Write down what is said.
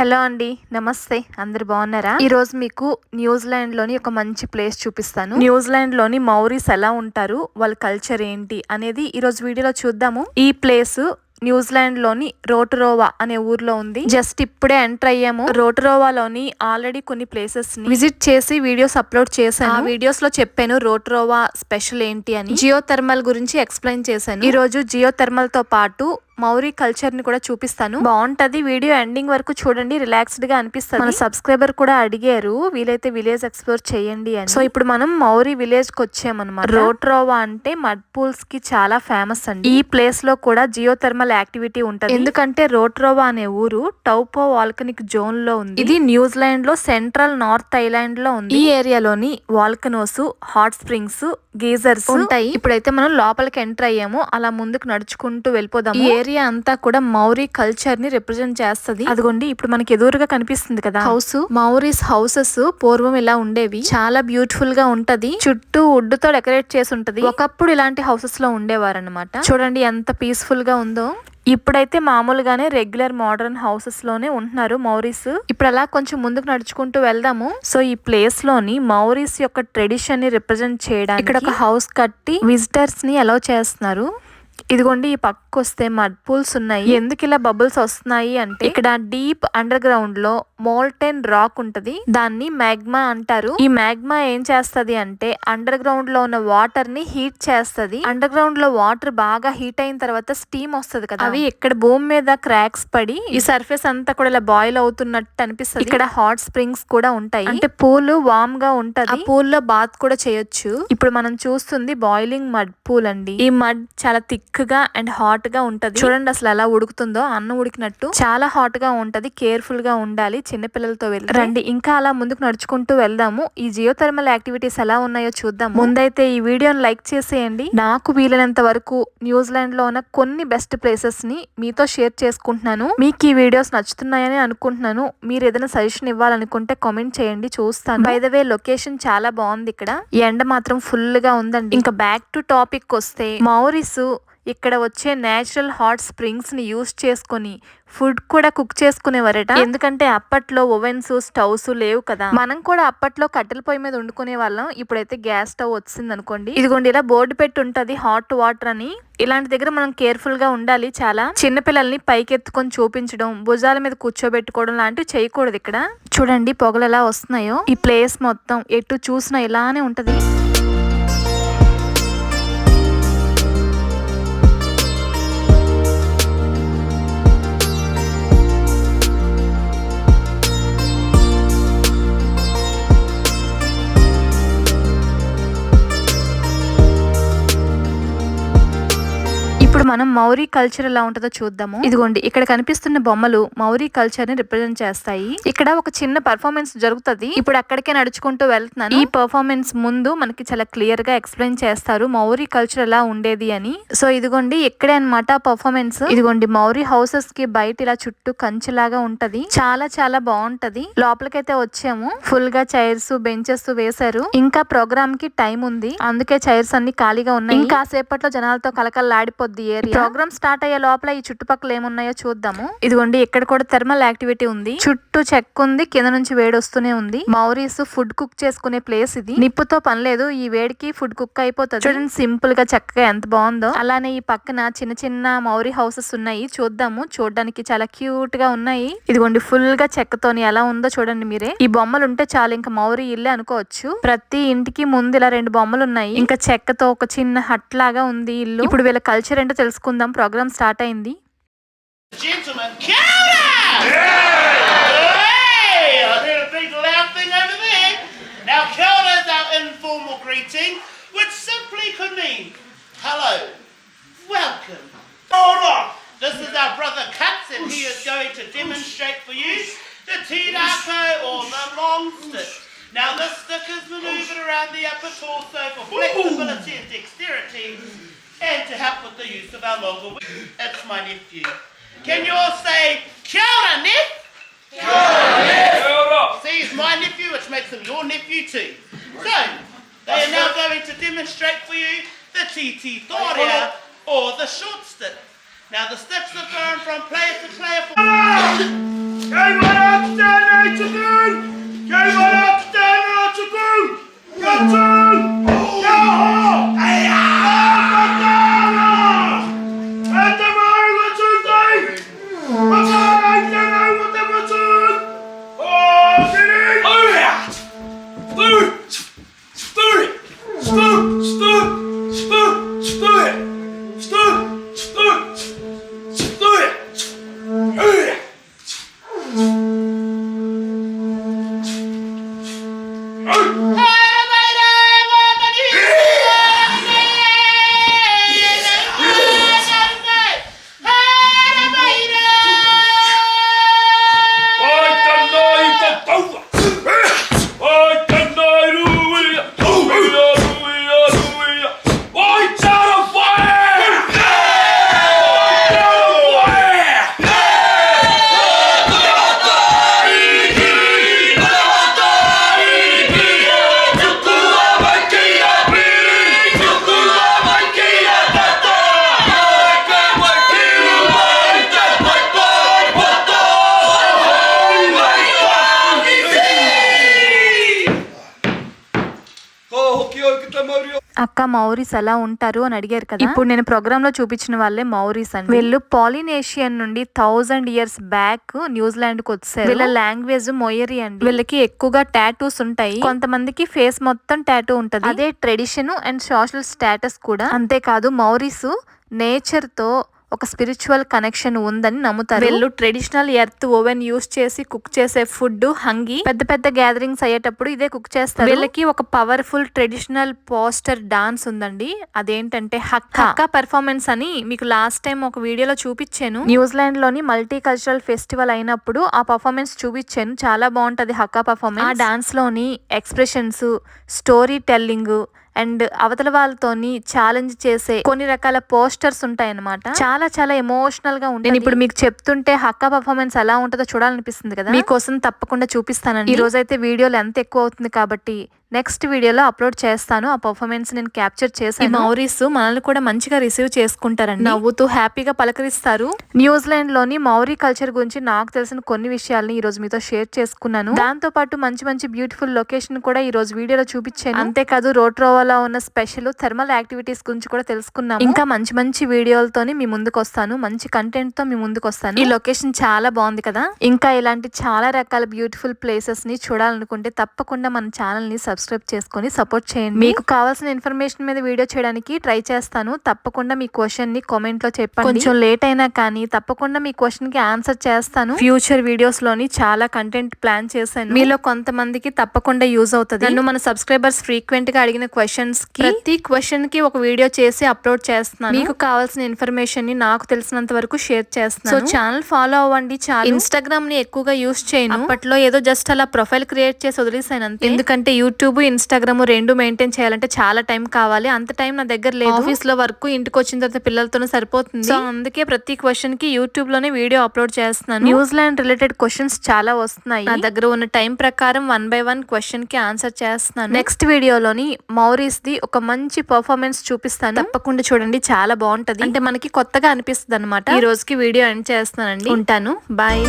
Hello అండి నమస్తే. అందరు బాగున్నారా? ఈ రోజు మీకు న్యూజిలాండ్లోని ఒక మంచి ప్లేస్ చూపిస్తాను. న్యూజిలాండ్లోని మౌరీస్ ఎలా ఉంటారు వాళ్ళ కల్చర్ ఏంటి అనేది ఈ రోజు వీడియోలో చూద్దాము. ఈ ప్లేస్ న్యూజిలాండ్లోని రోటరోవా అనే ఊర్లో ఉంది. జస్ట్ ఇప్పుడే ఎంటర్ అయ్యాము. రోటరోవాలోని ఆల్రెడీ కొన్ని ప్లేసెస్ని విజిట్ చేసి వీడియోస్ అప్లోడ్ చేశాను. ఆ వీడియోస్లో చెప్పాను రోటరోవా స్పెషల్ ఏంటి అని. జియో థర్మల్ గురించి ఎక్స్ప్లెయిన్ చేశాను. ఈ రోజు జియో థర్మల్తో పాటు మౌరీ కల్చర్ని కూడా చూపిస్తాను. బాగుంటది. వీడియో ఎండింగ్ వరకు చూడండి. రిలాక్స్డ్గా అనిపిస్తుంది. మన సబ్స్క్రైబర్ కూడా అడిగారు. వీలైతే విలేజ్ ఎక్స్ప్లోర్ చేయండి అని. సో ఇప్పుడు మనం మౌరీ విలేజ్కి వచ్చామన్నమాట. రోట్రోవా అంటే మడ్ పూల్స్కి చాలా ఫేమస్ అండి. ఈ ప్లేస్లో కూడా జియో థర్మల్ యాక్టివిటీ ఉంటది. ఎందుకంటే రోట్రోవా అనే ఊరు టౌపో వాల్కనిక్ జోన్లో ఉంది. ఇది న్యూజిలాండ్లో సెంట్రల్ నార్త్ ఐలాండ్లో ఉంది. ఈ ఏరియాలోని వాల్కనోస్ హాట్ స్ప్రింగ్స్ గీజర్స్ ఉంటాయి. ఇప్పుడైతే మనం లోపలికి ఎంటర్ అయ్యాము. అలా ముందుకు నడుచుకుంటూ వెళ్ళిపోదాం ఈ ఏరియా అంతా కూడా మౌరీ కల్చర్ని రిప్రజెంట్ చేస్తది. అదిగోండి ఇప్పుడు మనకి ఎదురుగా కనిపిస్తుంది కదా. హౌస్ మౌరీస్ హౌసెస్ పూర్వం ఇలా ఉండేవి. చాలా బ్యూటిఫుల్గా ఉంటది. చుట్టూ వుడ్తో డెకరేట్ చేసి ఉంటది. ఒకప్పుడు ఇలాంటి హౌసెస్లో ఉండేవారు అనమాట చూడండి ఎంత పీస్ఫుల్గా ఉందో. ఇప్పుడైతే మామూలుగానే రెగ్యులర్ మోడర్న్ హౌసెస్లోనే ఉంటున్నారు మౌరీస్ ఇప్పుడు అలా కొంచెం ముందుకు నడుచుకుంటూ వెళ్దాము. సో ఈ ప్లేస్లోని మౌరీస్ యొక్క ట్రెడిషన్ని రిప్రజెంట్ చేయడానికి ఇక్కడ ఒక హౌస్ కట్టి విజిటర్స్ని అలౌ చేస్తున్నారు. ఇదిగోండి ఈ పక్కకు వస్తే మడ్ పూల్స్ ఉన్నాయి. ఎందుకు ఇలా బబుల్స్ వస్తున్నాయి అంటే ఇక్కడ డీప్ అండర్ గ్రౌండ్లో మోల్టెన్ రాక్ ఉంటది. దాన్ని మ్యాగ్మా అంటారు. ఈ మ్యాగ్మా ఏం చేస్తది అంటే అండర్ గ్రౌండ్లో ఉన్న వాటర్ని హీట్ చేస్తది. అండర్ గ్రౌండ్లో వాటర్ బాగా హీట్ అయిన తర్వాత స్టీమ్ వస్తది కదా. అవి ఇక్కడ భూమి మీద క్రాక్స్ పడి ఈ సర్ఫేస్ అంతా కూడా ఇలా బాయిల్ అవుతున్నట్టు అనిపిస్తుంది. ఇక్కడ హాట్ స్ప్రింగ్స్ కూడా ఉంటాయి. అంటే పూల్ వామ్గా ఉంటది. ఆ పూల్లో బాత్ కూడా చేయొచ్చు. ఇప్పుడు మనం చూస్తుంది బాయిలింగ్ మడ్ పూల్ అండి. ఈ మడ్ చాలా థిక్ థిక్గా అండ్ హాట్గా ఉంటది. చూడండి అసలు ఎలా ఉడుకుతుందో. అన్నం ఉడికినట్టు చాలా హాట్గా ఉంటది. కేర్ఫుల్గా ఉండాలి. చిన్నపిల్లలతో వెళ్ళి రండి ఇంకా అలా ముందుకు నడుచుకుంటూ వెళ్దాము. ఈ జియో థర్మల్ యాక్టివిటీస్ ఎలా ఉన్నాయో చూద్దాం ముందైతే ఈ వీడియోని లైక్ చేసేయండి. నాకు వీలైనంత వరకు న్యూజిలాండ్లో ఉన్న కొన్ని బెస్ట్ ప్లేసెస్ని మీతో షేర్ చేసుకుంటున్నాను. మీకు ఈ వీడియోస్ నచ్చుతున్నాయని అనుకుంటున్నాను. మీరు ఏదైనా సజెషన్ ఇవ్వాలనుకుంటే కామెంట్ చేయండి. చూస్తాను. బై ద వే లొకేషన్ చాలా బాగుంది ఇక్కడ. ఈ ఎండ మాత్రం ఫుల్గా ఉందండి. ఇంకా బ్యాక్ టు టాపిక్ వస్తే మౌరిస్ ఇక్కడ వచ్చే న్యాచురల్ హాట్ స్ప్రింగ్స్ని యూస్ చేసుకొని ఫుడ్ కూడా కుక్ చేసుకునేవారట. ఎందుకంటే అప్పట్లో ఓవెన్స్ స్టవ్స్ లేవు కదా. మనం కూడా అప్పట్లో కట్టెల పొయ్యి మీద వండుకునే వాళ్ళం. ఇప్పుడైతే గ్యాస్ స్టవ్ వచ్చింది అనుకోండి ఇదిగోండి ఇలా బోర్డు పెట్టి ఉంటది హాట్ వాటర్ అని. ఇలాంటి దగ్గర మనం కేర్ఫుల్గా ఉండాలి చాలా. చిన్నపిల్లల్ని పైకెత్తుకొని చూపించడం భుజాల మీద కూర్చోబెట్టుకోవడం లాంటివి చేయకూడదు ఇక్కడ. చూడండి పొగలు ఎలా వస్తున్నాయో. ఈ ప్లేస్ మొత్తం ఎటు చూసినా ఇలానే ఉంటది. మనం మౌరీ కల్చర్ ఎలా ఉంటుందో చూద్దాము. ఇదిగోండి ఇక్కడ కనిపిస్తున్న బొమ్మలు మౌరీ కల్చర్ని రిప్రజెంట్ చేస్తాయి. ఇక్కడ ఒక చిన్న పర్ఫార్మెన్స్ జరుగుతుంది. ఇప్పుడు అక్కడికే నడుచుకుంటూ వెళ్తున్నాను. ఈ పర్ఫార్మెన్స్ ముందు మనకి చాలా క్లియర్గా ఎక్స్ప్లెయిన్ చేస్తారు మౌరీ కల్చర్ ఎలా ఉండేది అని. సో ఇదిగోండి ఇక్కడే అనమాట పర్ఫార్మెన్స్ ఇదిగోండి మౌరీ హౌసెస్కి బయట ఇలా చుట్టూ కంచెలాగా ఉంటది. చాలా చాలా బాగుంటది. లోపలికైతే వచ్చాము. ఫుల్గా చైర్స్ బెంచెస్ వేశారు. ఇంకా ప్రోగ్రామ్కి టైం ఉంది. అందుకే చైర్స్ అన్ని ఖాళీగా ఉన్నాయి. ఇంకా సేపట్లో జనాలతో కలకల్లాడిపోద్ది ఏరియా? ప్రోగ్రామ్ స్టార్ట్ అయ్యే లోపల ఈ చుట్టుపక్కల ఏమున్నాయో చూద్దాము. ఇదిగోండి ఇక్కడ కూడా థర్మల్ యాక్టివిటీ ఉంది. చుట్టూ చెక్ ఉంది కింద నుంచి వేడి వస్తూనే ఉంది. మౌరీస్ ఫుడ్ కుక్ చేసుకునే ప్లేస్ ఇది. నిప్పుతో పని లేదు ఈ వేడికి ఫుడ్ కుక్ అయిపోతుంది. చూడండి సింపుల్గా చక్కగా ఎంత బాగుందో. అలానే ఈ పక్కన చిన్న చిన్న మౌరీ హౌసెస్ ఉన్నాయి చూద్దాము. చూడడానికి చాలా క్యూట్గా ఉన్నాయి. ఇదిగోండి ఫుల్గా చెక్కతోని ఎలా ఉందో చూడండి మీరే. ఈ బొమ్మలు ఉంటే చాలు ఇంకా మౌరీ ఇల్లే అనుకోవచ్చు. ప్రతి ఇంటికి ముందు ఇలా రెండు బొమ్మలు ఉన్నాయి. ఇంకా చెక్కతో ఒక చిన్న హట్ లాగా ఉంది ఇల్లు. ఇప్పుడు వీళ్ళ కల్చర్ ఏంటో తెలుసుకుందాం ప్రోగ్రామ్ స్టార్ట్ అయింది Gentlemen, Kelda! Hey! I heard a big loud thing over there. Now, Kelda is our informal greeting, which simply could mean hello, welcome. Hold on! This is our brother Cuts, and he is going to demonstrate for you the Tidako or the long stick. Now, this stick is maneuvered around the upper torso for flexibility and dexterity, and to help with the use of our longer whip. It's my nephew. Can you all say, Kia ora, Nep? See, he's my nephew, which makes him your nephew too. So, they are now going to demonstrate for you the TT Toria, or the short stick. Now, the sticks are thrown from player to player. For- Stanley çıkın! Kaybolak Stanley çıkın! Kaçın! Yahu! అక్క మౌరీస్ ఎలా ఉంటారు అని అడిగారు కదా. ఇప్పుడు నేను ప్రోగ్రామ్లో చూపించిన వాళ్ళే మౌరీస్ అండి. వీళ్ళు పాలినేషియన్ నుండి థౌజండ్ ఇయర్స్ బ్యాక్ న్యూజిలాండ్కు వచ్చారు. వీళ్ళ లాంగ్వేజ్ మొయరి అండి. వీళ్ళకి ఎక్కువగా టాటూస్ ఉంటాయి. కొంతమందికి ఫేస్ మొత్తం టాటూ ఉంటది. అదే ట్రెడిషన్ అండ్ సోషల్ స్టేటస్ కూడా. అంతేకాదు మౌరీస్ నేచర్తో ఒక స్పిరిచువల్ కనెక్షన్ ఉందని నమ్ముతారు. వీళ్ళు ట్రెడిషనల్ ఎర్త్ ఓవెన్ యూస్ చేసి కుక్ చేసే ఫుడ్ హంగి పెద్ద పెద్ద గ్యాదరింగ్స్ అయ్యేటప్పుడు ఇదే కుక్ చేస్తారు. వీళ్ళకి ఒక పవర్ఫుల్ ట్రెడిషనల్ పోస్టర్ డాన్స్ ఉందండి. అదేంటంటే హక్క. హక్క పెర్ఫార్మెన్స్ అని మీకు లాస్ట్ టైం ఒక వీడియోలో చూపించాను. న్యూజిలాండ్లోని మల్టీ కల్చరల్ ఫెస్టివల్ అయినప్పుడు ఆ పర్ఫార్మెన్స్ చూపించాను. చాలా బాగుంటది హక్క పర్ఫార్మెన్స్ ఆ డాన్స్లోని ఎక్స్ప్రెషన్స్ స్టోరీ టెల్లింగ్ అండ్ అవతల వాళ్ళతోని ఛాలెంజ్ చేసే కొన్ని రకాల పోస్టర్స్ ఉంటాయి అనమాట చాలా చాలా ఎమోషనల్గా ఉంటుంది. ఇప్పుడు మీకు చెప్తుంటే హక్క పర్ఫార్మెన్స్ ఎలా ఉంటుందో చూడాలనిపిస్తుంది కదా? మీకోసం తప్పకుండా చూపిస్తానండి. ఈ రోజు అయితే వీడియోలు ఎంత ఎక్కువ అవుతుంది కాబట్టి నెక్స్ట్ వీడియోలో అప్లోడ్ చేస్తాను. ఆ పర్ఫార్మెన్స్ నేను క్యాప్చర్ చేశాను. మౌరీస్ మనల్ని కూడా మంచిగా రిసీవ్ చేసుకుంటారండి. నవ్వుతూ హ్యాపీగా పలకరిస్తారు. న్యూజిలాండ్లోని మౌరీ కల్చర్ గురించి నాకు తెలిసిన కొన్ని విషయాల్ని ఈ రోజు మీతో షేర్ చేసుకున్నాను. దాంతో పాటు మంచి మంచి బ్యూటిఫుల్ లొకేషన్ కూడా ఈ రోజు వీడియోలో చూపించాను. అంతేకాదు రోట్రోవాలో ఉన్న స్పెషల్ థర్మల్ యాక్టివిటీస్ గురించి కూడా తెలుసుకున్నాము. ఇంకా మంచి మంచి వీడియోలతోని మీ ముందుకు వస్తాను. మంచి కంటెంట్తో మీ ముందుకు వస్తాను. ఈ లొకేషన్ చాలా బాగుంది కదా. ఇంకా ఇలాంటి చాలా రకాల బ్యూటిఫుల్ ప్లేసెస్ని చూడాలనుకుంటే తప్పకుండా మన ఛానల్ని సబ్స్క్రైబ్ చేసుకొని సపోర్ట్ చేయండి. మీకు కావాల్సిన ఇన్ఫర్మేషన్ మీద వీడియో చేయడానికి ట్రై చేస్తాను. తప్పకుండా మీ క్వశ్చన్ని కామెంట్లో చెప్పండి. కొంచెం లేట్ అయినా కానీ తప్పకుండా మీ క్వశ్చన్కి ఆన్సర్ చేస్తాను. ఫ్యూచర్ వీడియోస్లోని చాలా కంటెంట్ ప్లాన్ చేశాను. మీలో కొంతమందికి తప్పకుండా యూజ్ అవుతుంది. నన్ను మన సబ్స్క్రైబర్స్ ఫ్రీక్వెంట్గా అడిగిన క్వశ్చన్స్కి ప్రతి క్వశ్చన్కి ఒక వీడియో చేసి అప్లోడ్ చేస్తున్నాను. మీకు కావాల్సిన ఇన్ఫర్మేషన్ని నాకు తెలిసినంత వరకు షేర్ చేస్తున్నాను. సో ఛానల్ ఫాలో అవ్వండి. చాలా ఇన్స్టాగ్రామ్ని ఎక్కువగా యూస్ చేయను. అప్పట్లో ఏదో జస్ట్ అలా ప్రొఫైల్ క్రియేట్ చేసి వదిలేసాను అంతే. ఎందుకంటే యూట్యూబ్ ఇన్స్టాగ్రామ్ రెండు మెయింటైన్ చేయాలంటే చాలా టైం కావాలి. అంత టైం నా దగ్గర లేదు. ఆఫీస్లో వర్క్ ఇంటికి వచ్చిన తర్వాత పిల్లలతోనే సరిపోతుంది. సో అందుకే ప్రతి క్వశ్చన్కి యూట్యూబ్లోనే వీడియో అప్లోడ్ చేస్తున్నాను. న్యూజిలాండ్ రిలేటెడ్ క్వశ్చన్స్ చాలా వస్తున్నాయి. నా దగ్గర ఉన్న టైం ప్రకారం వన్ బై వన్ క్వశ్చన్కి ఆన్సర్ చేస్తున్నాను. నెక్స్ట్ వీడియోలోని మౌరీస్ ది ఒక మంచి పర్ఫార్మెన్స్ చూపిస్తాను. తప్పకుండా చూడండి. చాలా బాగుంటది. అంటే మనకి కొత్తగా అనిపిస్తుంది అనమాట ఈ రోజుకి వీడియో ఎండ్ చేస్తానండి ఉంటాను. బాయ్.